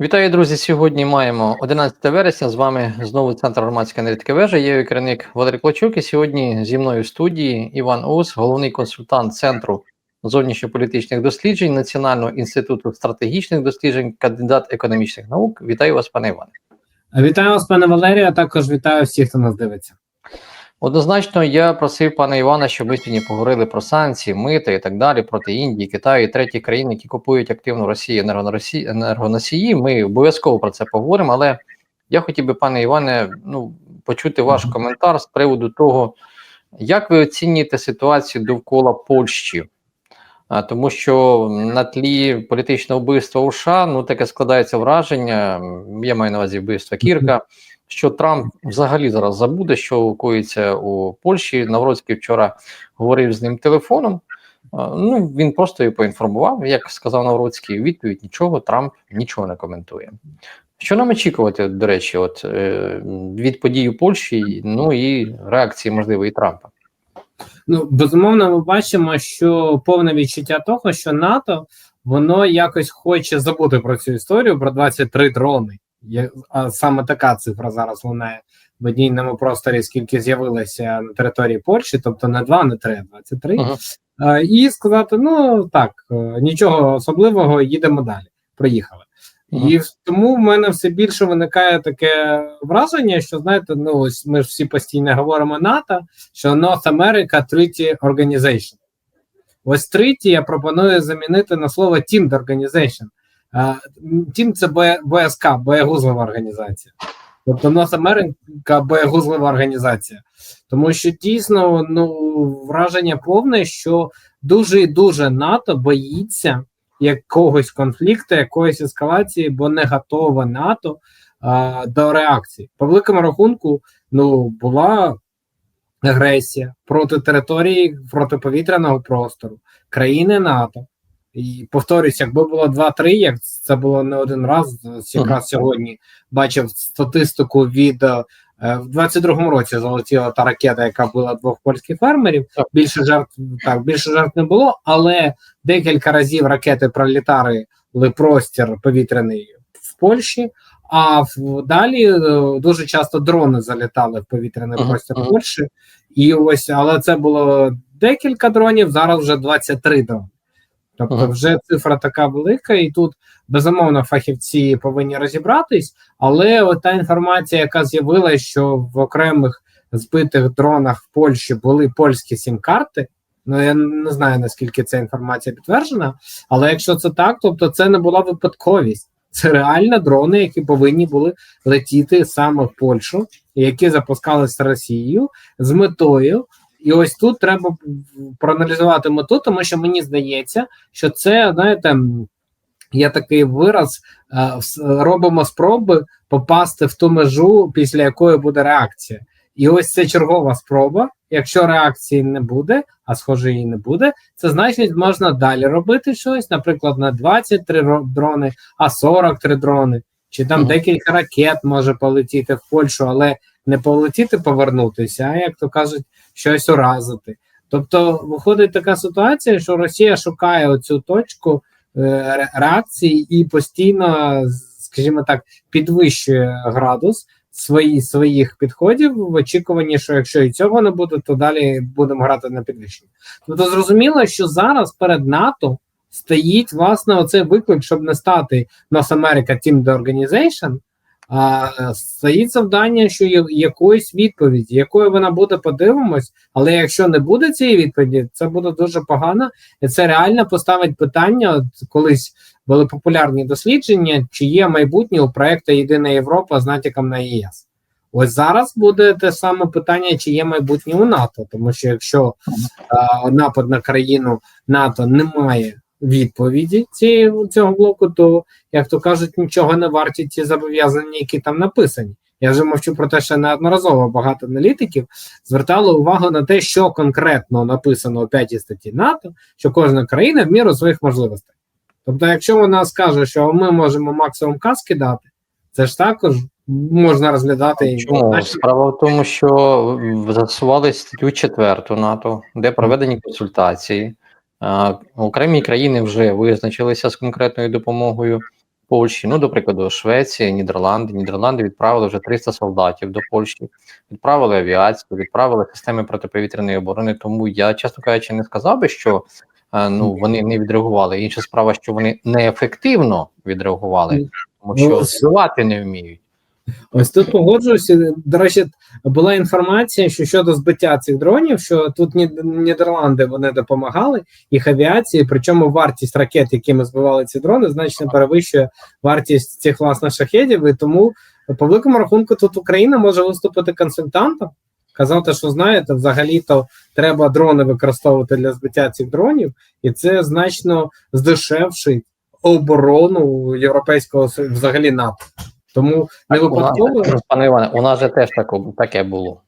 Вітаю, друзі! Сьогодні маємо 11 вересня. З вами знову центр громадської аналітики вежа. Я керівник Валерій Клочук. І сьогодні зі мною в студії Іван Ус, головний консультант Центру зовнішньополітичних досліджень Національного інституту стратегічних досліджень, кандидат економічних наук. Вітаю вас, пане Іване. Вітаю вас, пане Валерію, а також вітаю всіх, хто нас дивиться. Однозначно, я просив пана Івана, щоб ми сьогодні поговорили про санкції, мити і так далі проти Індії, Китаю і треті країни, які купують активно Росії енергоносії. Ми обов'язково про це поговоримо. Але я хотів би, пане Іване, ну почути ваш коментар з приводу того, як ви оцінюєте ситуацію довкола Польщі. А, тому що на тлі політичного вбивства у США ну таке складається враження. Я маю на увазі вбивства Кірка що Трамп взагалі зараз забуде, що коїться у Польщі. Навроцький вчора говорив з ним телефоном. Ну він просто його поінформував. Як сказав Навроцький, відповідь нічого. Трамп нічого не коментує. Що нам очікувати, до речі, от е, від подій у Польщі, ну і реакції можливої Трампа? Ну безумовно, ми бачимо, що повне відчуття того, що НАТО воно якось хоче забути про цю історію про 23 дрони. А саме така цифра зараз лунає в медійному просторі, скільки з'явилося на території Польщі, тобто не 2, не 3, а 23. Ага. А, і сказати: ну так, е, нічого особливого, їдемо далі. Проїхали. Ага. І тому в мене все більше виникає таке враження, що знаєте, ну ось ми ж всі постійно говоримо НАТО, що North America Treaty Organization. Ось Treaty я пропоную замінити на слово Teamed Organization. Тім це БСК, боєгузлива організація. Тобто нас Америка боєгузлива організація. Тому що дійсно ну, враження повне, що дуже і дуже НАТО боїться якогось конфлікту, якоїсь ескалації, бо не готова НАТО а, до реакції. По великому рахунку, ну була агресія проти території протиповітряного простору, країни НАТО. І повторюсь, якби було 2-3, як це було не один раз. Якраз uh-huh. сьогодні бачив статистику від е, в 22-му році залетіла та ракета, яка була двох польських фермерів. Більше жертв так більше жертв не було, але декілька разів ракети пролітали простір повітряний в Польщі. А в далі е, дуже часто дрони залітали в повітряний uh-huh. простір Польщі, і ось але це було декілька дронів. Зараз вже 23 дрони. Тобто, вже цифра така велика, і тут безумовно фахівці повинні розібратись, але та інформація, яка з'явилася, що в окремих збитих дронах в Польщі були польські сім-карти. Ну я не знаю наскільки ця інформація підтверджена, але якщо це так, тобто це не була випадковість. Це реально дрони, які повинні були летіти саме в Польщу, які запускалися Росією з метою і ось тут треба проаналізувати мету, тому що мені здається, що це, знаєте, є такий вираз: е, робимо спроби попасти в ту межу, після якої буде реакція. І ось це чергова спроба. Якщо реакції не буде, а схоже, її не буде, це значить, можна далі робити щось, наприклад, на 23 дрони, а 43 дрони, чи там mm -hmm. декілька ракет може полетіти в Польщу, але не полетіти, повернутися, а як то кажуть, щось уразити. Тобто виходить така ситуація, що Росія шукає оцю точку е, реакції і постійно, скажімо так, підвищує градус свої, своїх підходів в очікуванні, що якщо і цього не буде, то далі будемо грати на підвищення. Тобто, зрозуміло, що зараз перед НАТО стоїть власне оцей виклик, щоб не стати North America Team Organization, а стоїть завдання, що є якоїсь відповіді, якою вона буде, подивимось, але якщо не буде цієї відповіді, це буде дуже погано, і це реально поставить питання. От колись були популярні дослідження, чи є майбутнє у проекту Єдина Європа з натяком на ЄС. Ось зараз буде те саме питання, чи є майбутнє у НАТО, тому що якщо а, напад на країну НАТО не має відповіді цієї цього блоку, то, як то кажуть, нічого не варті ті зобов'язання, які там написані. Я вже мовчу про те, що неодноразово багато аналітиків звертали увагу на те, що конкретно написано у п'ятій статті НАТО, що кожна країна в міру своїх можливостей. Тобто, якщо вона скаже, що ми можемо максимум каски дати, це ж також можна розглядати. Чому? Справа в тому, що засували статтю 4 НАТО, де проведені консультації. Окремі країни вже визначилися з конкретною допомогою. Польщі, ну, до прикладу, Швеція, Нідерланди. Нідерланди відправили вже 300 солдатів до Польщі, відправили авіацію, відправили системи протиповітряної оборони. Тому я, чесно кажучи, не сказав би, що е, ну вони не відреагували. Інша справа, що вони неефективно відреагували, тому що Ну, збивати не вміють. Ось тут погоджуюся. До речі, була інформація, що щодо збиття цих дронів, що тут Нідерланди вони допомагали їх авіації, причому вартість ракет, якими збивали ці дрони, значно перевищує вартість цих власних шахедів. І тому по великому рахунку тут Україна може виступити консультантом, казати, що знаєте, взагалі-то треба дрони використовувати для збиття цих дронів, і це значно здешевшить оборону європейського взагалі НАТО. Тому не випадково. пане Іване, у нас же теж таке було.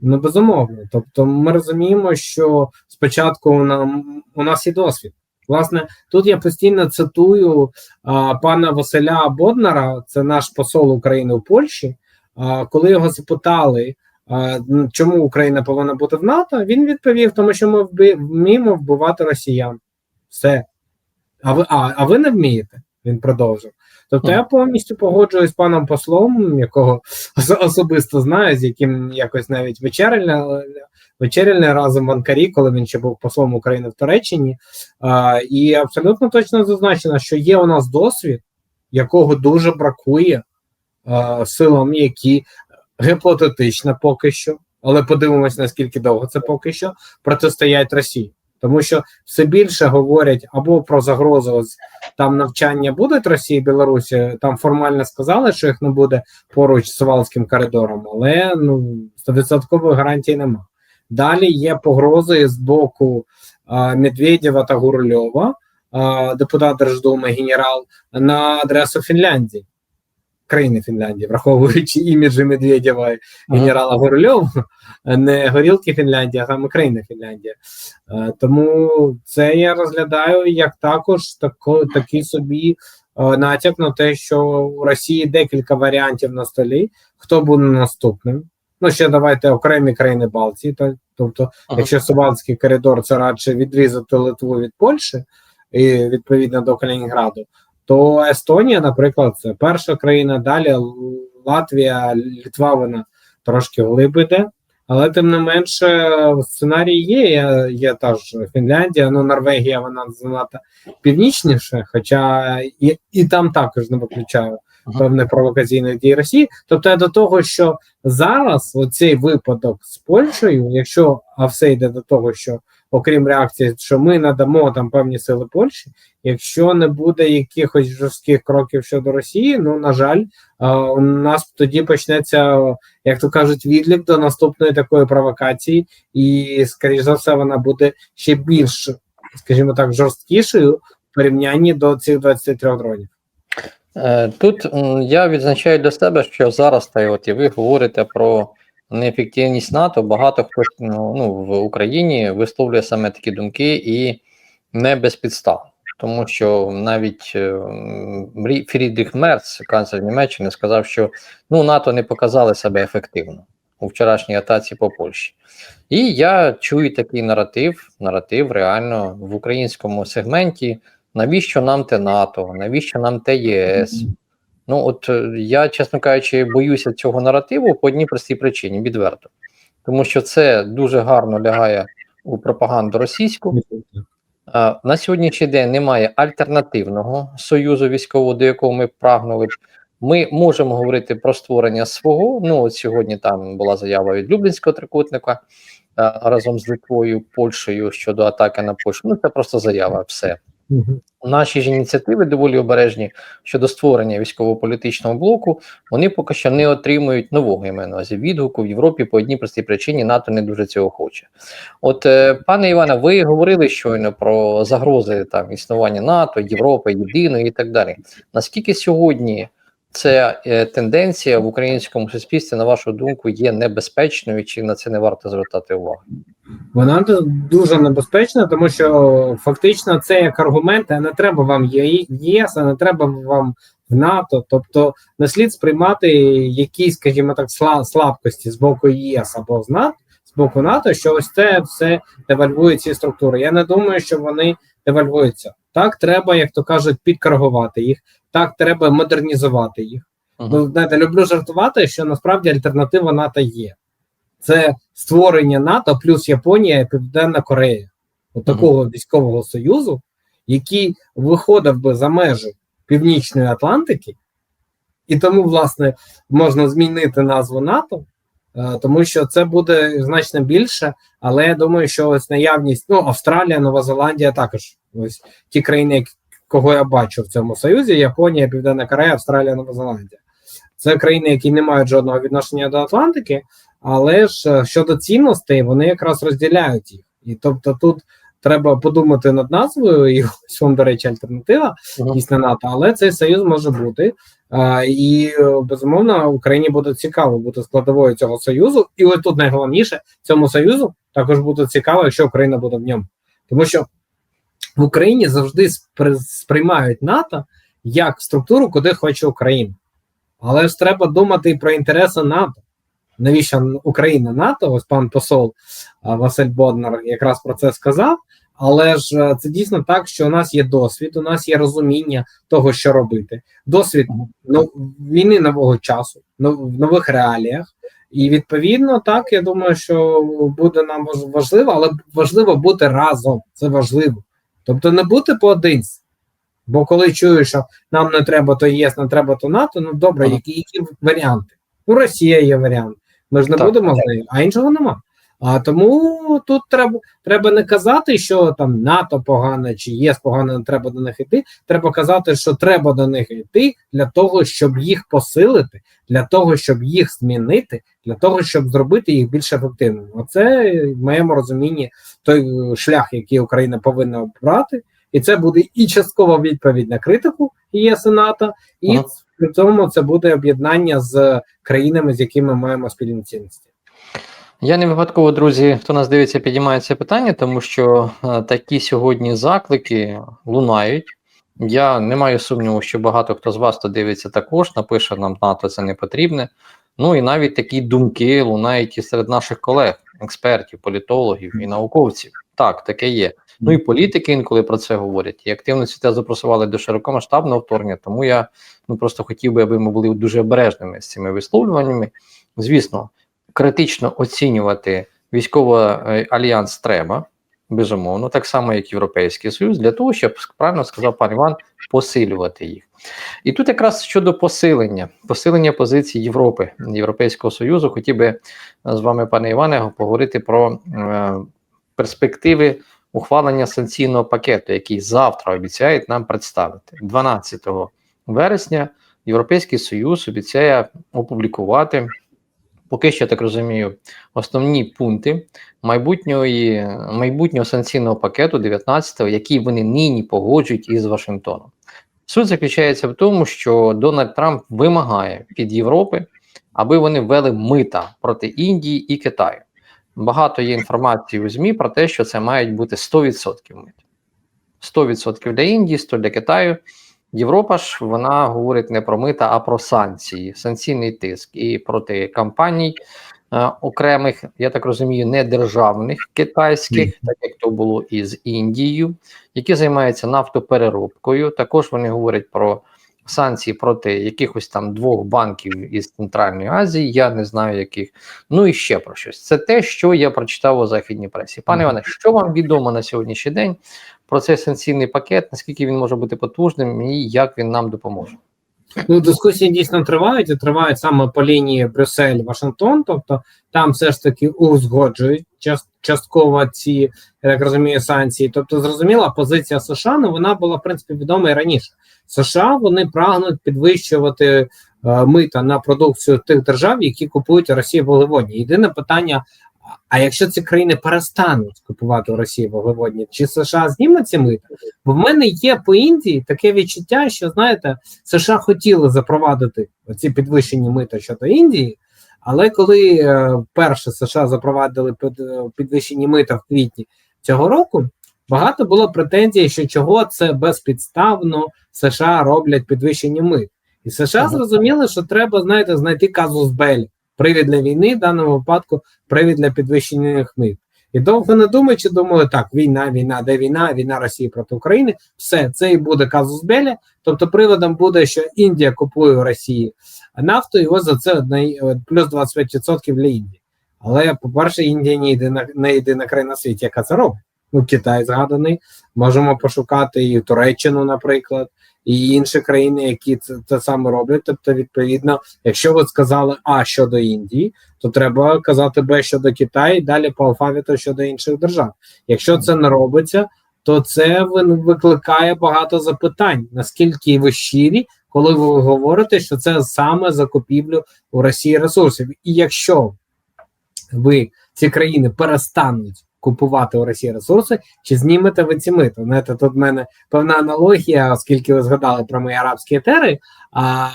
Ну, безумовно. Тобто, ми розуміємо, що спочатку нам у нас є досвід. Власне, тут я постійно цитую а, пана Василя Боднара, це наш посол України у Польщі. А, коли його запитали, а, чому Україна повинна бути в НАТО, він відповів, тому що ми вміємо вбивати росіян. Все. А ви, а, а ви не вмієте? Він продовжив. Тобто я повністю погоджуюсь з паном послом, якого особисто знаю, з яким якось навіть вечеряли, вечеряли разом в Анкарі, коли він ще був послом України в Туреччині. А, і абсолютно точно зазначено, що є у нас досвід, якого дуже бракує а, силам, які гіпотетично поки що, але подивимось, наскільки довго це поки що протистоять Росії. Тому що все більше говорять або про загрозу ось там навчання будуть Росії і Білорусі. Там формально сказали, що їх не буде поруч з Валським коридором, але ну стовідсоткової гарантії нема. Далі є погрози з боку а, Медведєва та Гурльова, а, депутат Держдуми, генерал, на адресу Фінляндії, країни Фінляндії, враховуючи іміджі Медведєва і генерала Гурльова, не горілки Фінляндії, а саме країни Фінляндія. Е, Тому це я розглядаю як також тако, такий собі е, натяк на те, що у Росії декілька варіантів на столі. Хто буде наступним? Ну, ще давайте окремі країни Балтії. Та, тобто, Ага. якщо Сувалський коридор це радше відрізати Литву від Польщі і відповідно до Калінінграду, то Естонія, наприклад, це перша країна. Далі Латвія, Літва, вона трошки вглиб іде. Але тим не менше, сценарій є. Є, є та ж Фінляндія, ну Норвегія, вона занадто північніше, хоча і, і там також не виключаю певних провокаційних дій Росії. Тобто я до того, що зараз оцей випадок з Польщею, якщо а все йде до того, що окрім реакції, що ми надамо там певні сили Польщі, якщо не буде якихось жорстких кроків щодо Росії, ну на жаль, у нас тоді почнеться, як то кажуть, відлік до наступної такої провокації, і скоріш за все, вона буде ще більш, скажімо так, жорсткішою в порівнянні до цих 23 дронів. Е, Тут я відзначаю для себе, що зараз та й от і ви говорите про неефективність НАТО. Багато хто ну, ну, в Україні висловлює саме такі думки і не без підстав. Тому що навіть е, Фрідріх Мерц, канцлер Німеччини, сказав, що ну, НАТО не показали себе ефективно у вчорашній атаці по Польщі. І я чую такий наратив, наратив реально в українському сегменті. Навіщо нам те НАТО? Навіщо нам те ЄС? Ну от е, я, чесно кажучи, боюся цього наративу по одній простій причині, відверто. Тому що це дуже гарно лягає у пропаганду російську. На сьогоднішній день немає альтернативного союзу військового, до якого ми прагнули. Ми можемо говорити про створення свого. Ну, от сьогодні там була заява від Люблінського трикутника разом з Литвою, Польщею щодо атаки на Польщу. Ну, це просто заява, все. Мгм. Наші ж ініціативи доволі обережні щодо створення військово-політичного блоку. Вони поки що не отримують нового імену відгуку в Європі по одній простій причині НАТО не дуже цього хоче. От, е, пане Іване, ви говорили щойно про загрози там існування НАТО, Європи, єдиної і так далі. Наскільки сьогодні ця е, тенденція в українському суспільстві, на вашу думку, є небезпечною, чи на це не варто звертати увагу? Вона дуже небезпечна, тому що фактично це як аргумент, а не треба вам ЄС, а не треба вам в НАТО. Тобто не слід сприймати якісь, скажімо так, сла- слабкості з боку ЄС або з НАТО, з боку НАТО, що ось це все девальвує ці структури. Я не думаю, що вони девальвуються. Так, треба, як то кажуть, підкоригувати їх, так треба модернізувати їх. Мгм. Ну, знаєте, люблю жартувати, що насправді альтернатива НАТО є. Це створення НАТО плюс Японія і Південна Корея. От Мгм. такого військового союзу, який виходив би за межі Північної Атлантики, і тому, власне, можна змінити назву НАТО, е, тому що це буде значно більше. Але я думаю, що ось наявність, ну, Австралія, Нова Зеландія також ось ті країни, які- кого я бачу в цьому союзі: Японія, Південна Корея, Австралія, Нова Зеландія. Це країни, які не мають жодного відношення до Атлантики, але ж е, щодо цінностей, вони якраз розділяють їх. І тобто тут треба подумати над назвою, і ось вам, до речі, альтернатива дійсно НАТО, але цей союз може бути. А, і е, безумовно Україні буде цікаво бути складовою цього союзу. І ось тут найголовніше цьому союзу також буде цікаво, якщо Україна буде в ньому, тому що в Україні завжди сприймають НАТО як структуру, куди хоче Україна. Але ж треба думати і про інтереси НАТО. Навіщо Україна НАТО? Ось пан посол Василь Боднар якраз про це сказав. Але ж е, це дійсно так, що у нас є досвід, у нас є розуміння того, що робити. Досвід ну, війни нового часу, ну, в нових реаліях. І відповідно, так я думаю, що буде нам важливо, але важливо бути разом. Це важливо. Тобто не бути поодинці. Бо коли чую, що нам не треба то ЄС, не треба то НАТО, ну добре, які, які варіанти? Ну, Росія є варіант. Ми ж не Так. будемо з нею, а іншого нема. А тому тут треба, треба не казати, що там НАТО погано чи ЄС погано, не треба до них йти. Треба казати, що треба до них йти для того, щоб їх посилити, для того, щоб їх змінити, для того, щоб зробити їх більш ефективними. Оце в моєму розумінні той шлях, який Україна повинна обрати, і це буде і часткова відповідь на критику ЄС і НАТО, і Ага. при цьому це буде об'єднання з країнами, з якими маємо спільні цінності. Я не випадково, друзі, хто нас дивиться, підіймає це питання, тому що е, такі сьогодні заклики лунають. Я не маю сумніву, що багато хто з вас, хто дивиться, також напише нам НАТО це не потрібне. Ну і навіть такі думки лунають і серед наших колег, експертів, політологів і науковців. Так, таке є. Ну і політики інколи про це говорять. І активно ці тези запросували до широкомасштабного вторгнення. Тому я ну просто хотів би, аби ми були дуже обережними з цими висловлюваннями. Звісно, критично оцінювати військовий е, альянс треба, безумовно, так само, як Європейський Союз, для того, щоб правильно сказав пан Іван, посилювати їх. І тут якраз щодо посилення, посилення позицій Європи, Європейського Союзу, хотів би е, з вами, пане Іване, поговорити про е, перспективи ухвалення санкційного пакету, який завтра обіцяють нам представити. 12 вересня Європейський Союз обіцяє опублікувати, поки що я так розумію, основні пункти майбутньої, майбутнього санкційного пакету 19-го, який вони нині погоджують із Вашингтоном. Суть заключається в тому, що Дональд Трамп вимагає від Європи, аби вони ввели мита проти Індії і Китаю. Багато є інформації у ЗМІ про те, що це мають бути 100% мит. 100% для Індії, 100% для Китаю. Європа ж вона говорить не про мита, а про санкції, санкційний тиск і проти компаній е, окремих, я так розумію, не державних китайських, так як то було із Індією, які займаються нафтопереробкою. Також вони говорять про санкції проти якихось там двох банків із Центральної Азії, я не знаю яких. Ну і ще про щось. Це те, що я прочитав у західній пресі. Пане Іване, що вам відомо на сьогоднішній день про цей санкційний пакет? Наскільки він може бути потужним і як він нам допоможе? Ну, дискусії дійсно тривають і тривають саме по лінії Брюссель-Вашингтон. Тобто там все ж таки узгоджують част- частково ці, я так розумію, санкції. Тобто, зрозуміла позиція США, ну вона була в принципі відома і раніше. США вони прагнуть підвищувати е, мита на продукцію тих держав, які купують Росії вуглеводні. Єдине питання. А якщо ці країни перестануть купувати у Росії вуглеводні, чи США знімуть ці мита? Бо в мене є по Індії таке відчуття, що знаєте, США хотіли запровадити ці підвищені мита щодо Індії, але коли е, перше США запровадили під, е, підвищені мита в квітні цього року, багато було претензій, що чого це безпідставно США роблять підвищені мит. І США зрозуміли, що треба, знаєте, знайти казус Белі, привід для війни, в даному випадку привід для підвищених мит. І довго не думаючи, думали, так, війна, війна, де війна, війна Росії проти України, все, це і буде казус Белі. Тобто приводом буде, що Індія купує у Росії нафту, і ось за це най- е, плюс 25% для Індії. Але, по-перше, Індія не єдина, не єдина країна в світі, яка це робить. Ну, Китай згаданий, можемо пошукати і Туреччину, наприклад, і інші країни, які це, це саме роблять. Тобто, відповідно, якщо ви сказали А щодо Індії, то треба казати Б щодо Китаю, і далі по алфавіту щодо інших держав. Якщо це не робиться, то це викликає багато запитань, наскільки ви щирі, коли ви говорите, що це саме закупівлю у Росії ресурсів. І якщо ви ці країни перестануть купувати у Росії ресурси, чи знімете ви ці мито? Знаєте, тут в мене певна аналогія, оскільки ви згадали про мої арабські етери, а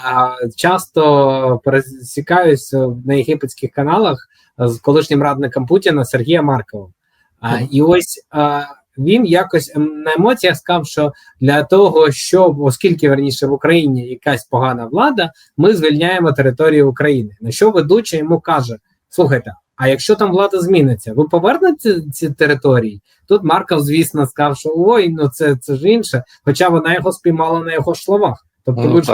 часто пересікаюсь на єгипетських каналах з колишнім радником Путіна Сергієм Марковим. А, і ось а, він якось на емоціях сказав, що для того, щоб, оскільки верніше в Україні якась погана влада, ми звільняємо територію України. На що ведучий йому каже: слухайте, а якщо там влада зміниться, ви повернете ці території? Тут Марков, звісно, сказав, що ой, ну це, це ж інше, хоча вона його спіймала на його ж словах. Тобто, Ну, ви ж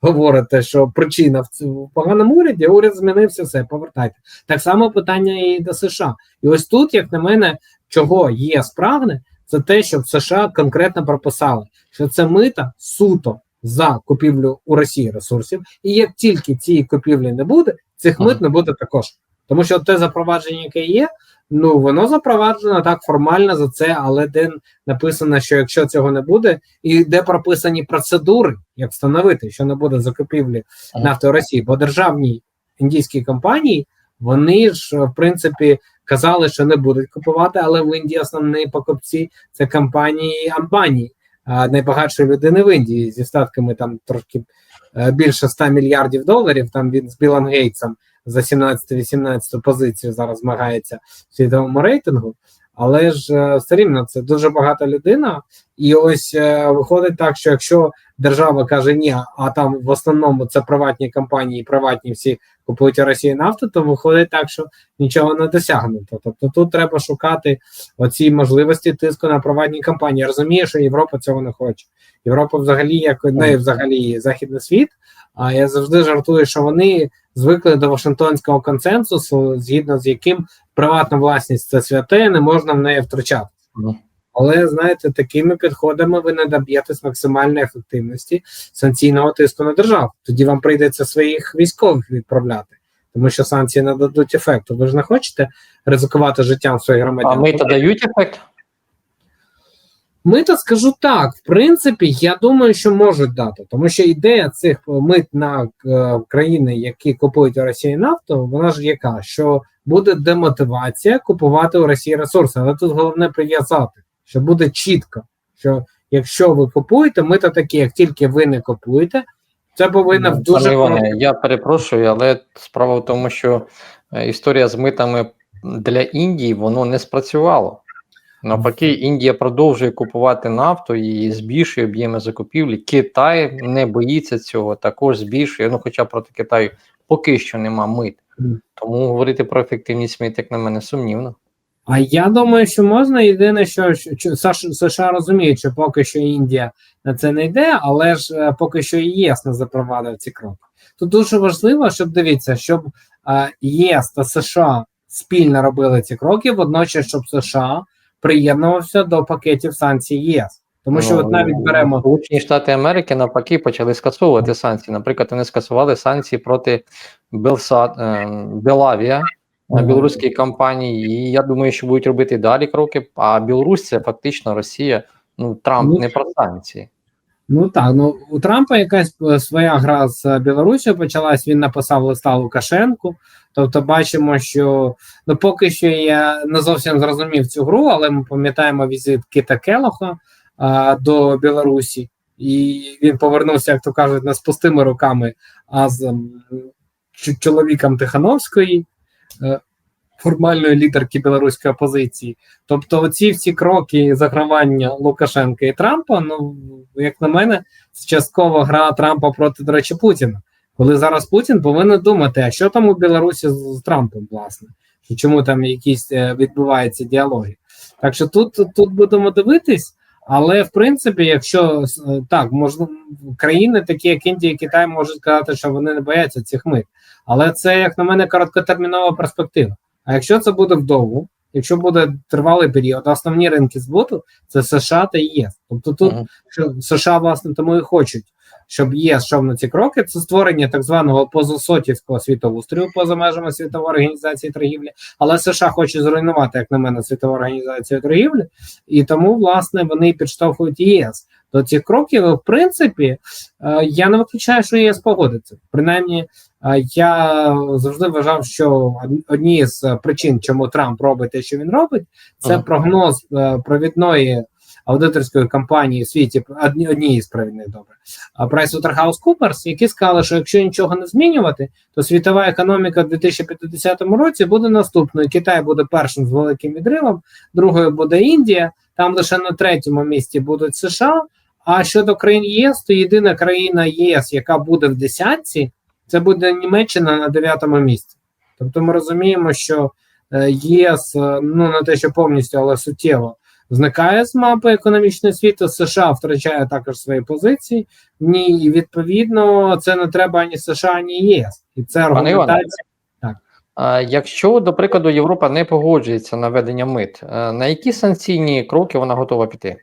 говорите, що причина в ц- в поганому уряді, уряд змінився, все, повертайте. Так само питання і до США. І ось тут, як на мене, чого є справне, це те, що в США конкретно прописали, що це мита суто за купівлю у Росії ресурсів, і як тільки цієї купівлі не буде, цих мит не буде також. Тому що те запровадження, яке є, ну воно запроваджено так формально за це, але де написано, що якщо цього не буде, і де прописані процедури, як встановити, що не буде закупівлі нафти в Росії, бо державні індійські компанії вони ж в принципі казали, що не будуть купувати, але в Індії основні покупці це компанії Амбані, найбагатшої людини в Індії зі статками там трошки е, більше 100 мільярдів доларів. Там він з Білом Гейтсом за 17-18 позицію зараз змагається в світовому рейтингу. Але ж е, все рівно це дуже багата людина, і ось е, виходить так, що якщо держава каже ні, а там в основному це приватні компанії, приватні всі купують у Росії нафту, то виходить так, що нічого не досягнуто. Тобто тут треба шукати оці можливості тиску на приватні компанії. Я розумію, що Європа цього не хоче. Європа взагалі, як не взагалі західний світ. А я завжди жартую, що вони звикли до Вашингтонського консенсусу, згідно з яким приватна власність це святе, не можна в неї втручати. Але знаєте, такими підходами ви не доб'єтесь максимальної ефективності санкційного тиску на державу. Тоді вам прийдеться своїх військових відправляти, тому що санкції не дадуть ефекту. Ви ж не хочете ризикувати життям своїх громадян. А мита дають ефект? Мита скажу так. В принципі, я думаю, що можуть дати, тому що ідея цих мит на е, країни, які купують у Росії нафту, вона ж яка, що буде демотивація купувати у Росії ресурси. Але тут головне прив'язати, що буде чітко, що якщо ви купуєте, мита такі, як тільки ви не купуєте, це повинно в дуже Іване, я перепрошую, але справа в тому, що е, історія з митами для Індії воно не спрацювало. Навпаки, Індія продовжує купувати нафту і збільшує об'єми закупівлі. Китай не боїться цього, також збільшує. Ну, хоча проти Китаю поки що нема мит. Тому говорити про ефективність мит, як на мене, сумнівно. А я думаю, що можна. Єдине, що, що США розуміють, що поки що Індія на це не йде, але ж е, поки що і ЄС не запровадив ці кроки. Тут дуже важливо, щоб дивіться, щоб е, ЄС та США спільно робили ці кроки, водночас, щоб США приєднувався до пакетів санкцій єС. Тому що Ну, от навіть беремо Сполучені Штати Америки навпаки почали скасовувати санкції. Наприклад, вони скасували санкції проти Белсат е, Белавія. білоруській компанії, і я думаю, що будуть робити далі кроки. А Білорусь це фактично Росія. Ну Трамп Ну, не про санкції. Ну так, ну у Трампа якась е, своя гра з Білорусі почалась. Він написав листа Лукашенку. Тобто, бачимо, що ну поки що я не зовсім зрозумів цю гру, але ми пам'ятаємо візит Кита Келоха а, до Білорусі, і він повернувся, як то кажуть, не з пустими руками, а з чоловіком Тихановської. е, Формальної лідерки білоруської опозиції, тобто, оці всі кроки загравання Лукашенка і Трампа, ну як на мене, це часткова гра Трампа проти, до речі, Путіна. Коли зараз Путін повинен думати, а що там у Білорусі з, з Трампом, власне, чому там якісь е, відбуваються діалоги. Так що тут, тут, будемо дивитись. Але в принципі, якщо е, так, можливо, країни, такі як Індія і Китай, можуть сказати, що вони не бояться цих мит. Але це, як на мене, короткотермінова перспектива. А якщо це буде вдовго, якщо буде тривалий період, основні ринки збуту це США та ЄС. Тобто тут що США власне тому і хочуть, щоб ЄС йшов на ці кроки. Це створення так званого позасотівського світоустрою поза межами світової організації торгівлі. Але США хоче зруйнувати, як на мене, світову організацію торгівлі, і тому власне вони підштовхують ЄС до цих кроків. В принципі, е, я не виключаю, що ЄС погодиться. Принаймні, е, я завжди вважав, що одні з причин, чому Трамп робить те, що він робить, це Ага. прогноз е, провідної аудиторської компанії в світі, одні, однієї з провідних добре, а PricewaterhouseCoopers, які сказали, що якщо нічого не змінювати, то світова економіка в 2050 році буде наступною. Китай буде першим з великим відривом, другою буде Індія, там лише на третьому місці будуть США. А щодо країн ЄС, то єдина країна ЄС, яка буде в десятці, це буде Німеччина на дев'ятому місці. Тобто ми розуміємо, що е, ЄС, е, ну не те, що повністю, але суттєво зникає з мапи економічного світу. США втрачає також свої позиції. Ні, і відповідно це не треба ані США, ані ЄС. І це аргументація. Якщо, до прикладу, Європа не погоджується на введення мит, е, на які санкційні кроки вона готова піти?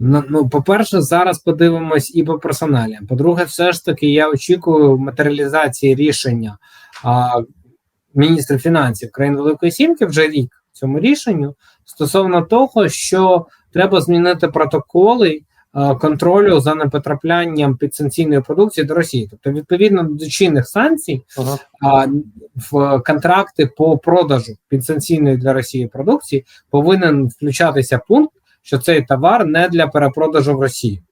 Ну, ну, по-перше, зараз подивимось і по персоналям. По-друге, все ж таки, я очікую матеріалізації рішення а, міністрів фінансів країн Великої Сімки вже рік цьому рішенню стосовно того, що треба змінити протоколи контролю за непотраплянням підсанкційної продукції до Росії. Тобто, відповідно до чинних санкцій, Ага. а, в контракти по продажу підсанкційної для Росії продукції повинен включатися пункт, що цей товар не для перепродажу в Росії.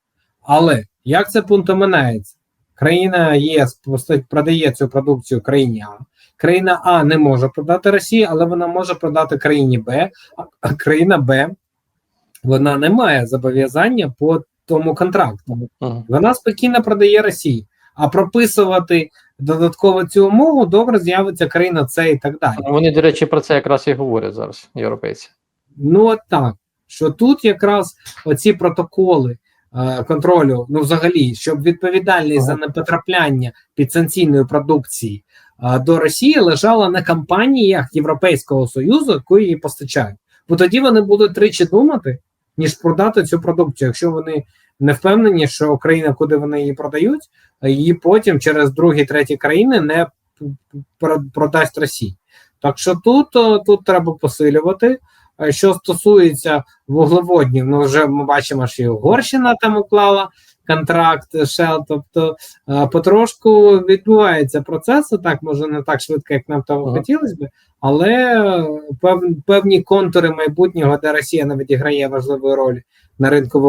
Але як це пункт оминається? Країна ЄС продає цю продукцію країні А. Країна А не може продати Росії, але вона може продати країні Б, а- країна Б вона не має зобов'язання по тому контракту. Вона спокійно продає Росії, а прописувати додатково цю умову добре з'явиться країна С і так далі. Вони, до речі, про це якраз і говорять зараз, європейці. Ну от так, що тут якраз оці протоколи е, контролю, ну взагалі, щоб відповідальність за непотрапляння підсанкційної продукції е, до Росії лежала на компаніях Європейського Союзу, яку її постачають. Бо тоді вони будуть тричі думати, ніж продати цю продукцію, якщо вони не впевнені, що країна, куди вони її продають, її потім через другі треті країни не продасть Росії. Так що тут, тут треба посилювати. Що стосується вуглеводнів, ну вже ми бачимо, що і Угорщина там уклала контракт Shell, тобто е, потрошку відбуваються процеси, так може не так швидко, як нам того Ага. хотілося б, але пев, певні контури майбутнього, де Росія не відіграє важливу роль на ринку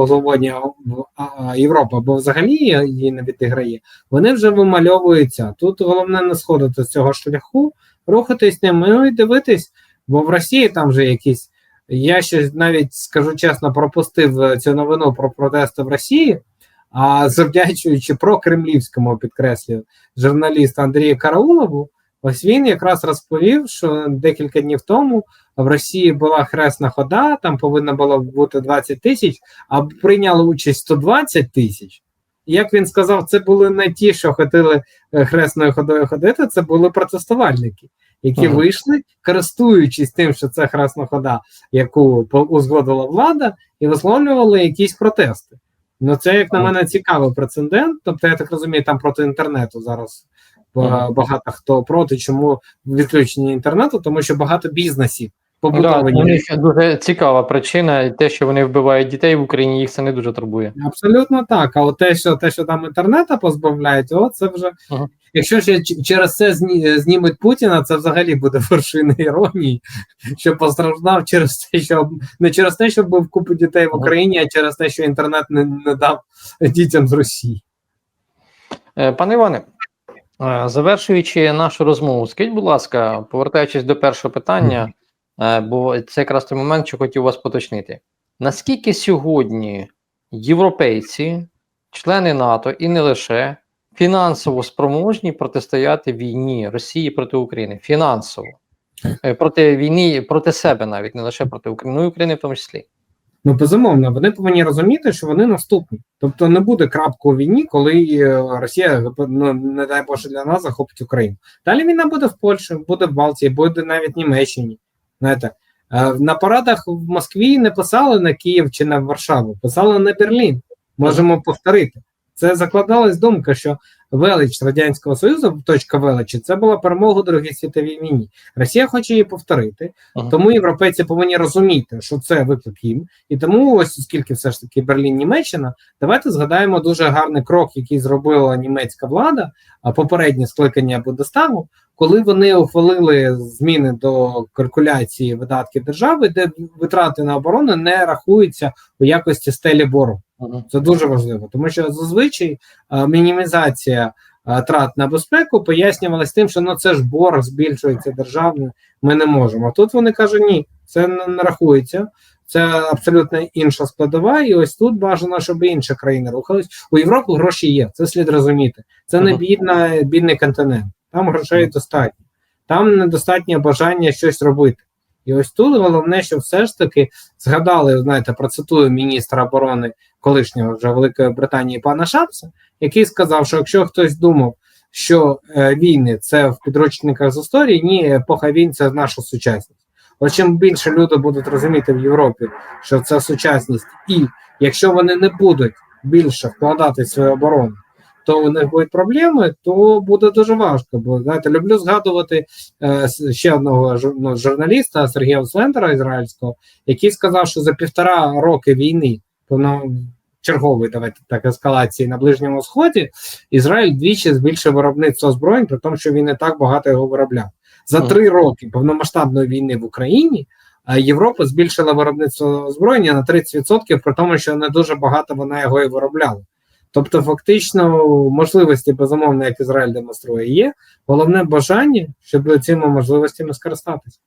а Європа, бо взагалі її не відіграє, вони вже вимальовуються. Тут головне не сходити з цього шляху, рухатись ним, ну і дивитись, бо в Росії там вже якісь. Я ще навіть скажу чесно, пропустив е, цю новину про протести в Росії. А завдячуючи про кремлівському підкреслюю журналісту Андрію Караулову, ось він якраз розповів, що декілька днів тому в Росії була хресна хода, там повинно було бути 20 тисяч, а прийняли участь 120 тисяч. Як він сказав, це були не ті, що хотіли е, хресною ходою ходити, це були протестувальники, які Ага. вийшли, користуючись тим, що це хресна хода, яку узгодила влада, і висловлювали якісь протести. Ну, це, як на мене, цікавий прецедент. Тобто, я так розумію, там проти інтернету зараз багато хто проти. Чому відключення інтернету? Тому що багато бізнесів Да, побудовані. у них дуже цікава причина, те, що вони вбивають дітей в Україні, їх це не дуже турбує. Абсолютно так. А от те, що те, що там інтернету позбавляють, о, це вже Ага. Якщо ще через це знімуть Путіна, це взагалі буде вершина іронії, що постраждав через те, що не через те, що був купу дітей в Україні, а через те, що інтернет не, не дав дітям з Росії. Е, Пане Іване, е, завершуючи нашу розмову, скажіть, будь ласка, повертаючись до першого питання, е, бо це якраз той момент, що хотів вас поточнити. Наскільки сьогодні європейці, члени НАТО і не лише фінансово спроможні протистояти війні Росії проти України? Фінансово. Е, Проти війни, проти себе навіть, не лише проти України, ну і України в тому числі. Ну, безумовно, вони повинні розуміти, що вони наступні. Тобто не буде крапки у війні, коли е, Росія, ну, не дай Боже для нас, захопить Україну. Далі війна буде в Польщі, буде в Балтії, буде навіть в Німеччині. Знаєте, Е, на парадах в Москві не писали на Київ чи на Варшаву, писали на Берлін. Можемо повторити. Це закладалась думка, що велич Радянського Союзу, точка величі, це була перемога у Другій світовій війні. Росія хоче її повторити, Ага. тому європейці повинні розуміти, що це виклик їм. І тому, ось оскільки все ж таки Берлін Німеччина, давайте згадаємо дуже гарний крок, який зробила німецька влада, а попереднє скликання Бундестагу, коли вони ухвалили зміни до калькуляції видатків держави, де витрати на оборону не рахуються у якості стелі бору. Це дуже важливо, тому що зазвичай мінімізація трат на безпеку пояснювалась тим, що ну це ж борг збільшується державний, ми не можемо. А тут вони кажуть, ні, це не рахується. Це абсолютно інша складова, і ось тут бажано, щоб інші країни рухались. У Європи гроші є, це слід розуміти. Це не бідна, бідний континент. Там грошей достатньо, там недостатнє бажання щось робити. І ось тут головне, що все ж таки згадали, знаєте, процитую міністра оборони колишнього вже Великої Британії пана Шапса, який сказав, що якщо хтось думав, що е, війни це в підручниках з історії, ні, епоха війн це наша сучасність. От чим більше люди будуть розуміти в Європі, що це сучасність, і якщо вони не будуть більше вкладати свою оборону, то у них будуть проблеми, то буде дуже важко. Бо знаєте, люблю згадувати е, ще одного ну, журналіста Сергія Слендера ізраїльського, який сказав, що за півтора роки війни, повно чергової давайте так ескалації на ближньому сході, Ізраїль двічі збільшив виробництво озброєнь, при тому, що він не так багато його виробляв. За три роки повномасштабної війни в Україні. е, Європа збільшила виробництво озброєння на 30%, при тому, що не дуже багато вона його і виробляла. Тобто, фактично, можливості, безумовно, як Ізраїль демонструє, є. Головне бажання, щоб цими можливостями скористатися.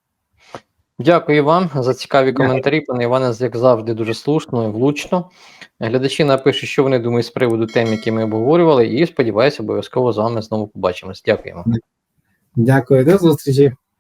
Дякую вам за цікаві коментарі. Пане Іване, як завжди, дуже слушно і влучно. Глядачі напишуть, що вони думають з приводу тем, які ми обговорювали, і сподіваюся, обов'язково з вами знову побачимось. Дякуємо. Дякую, до зустрічі.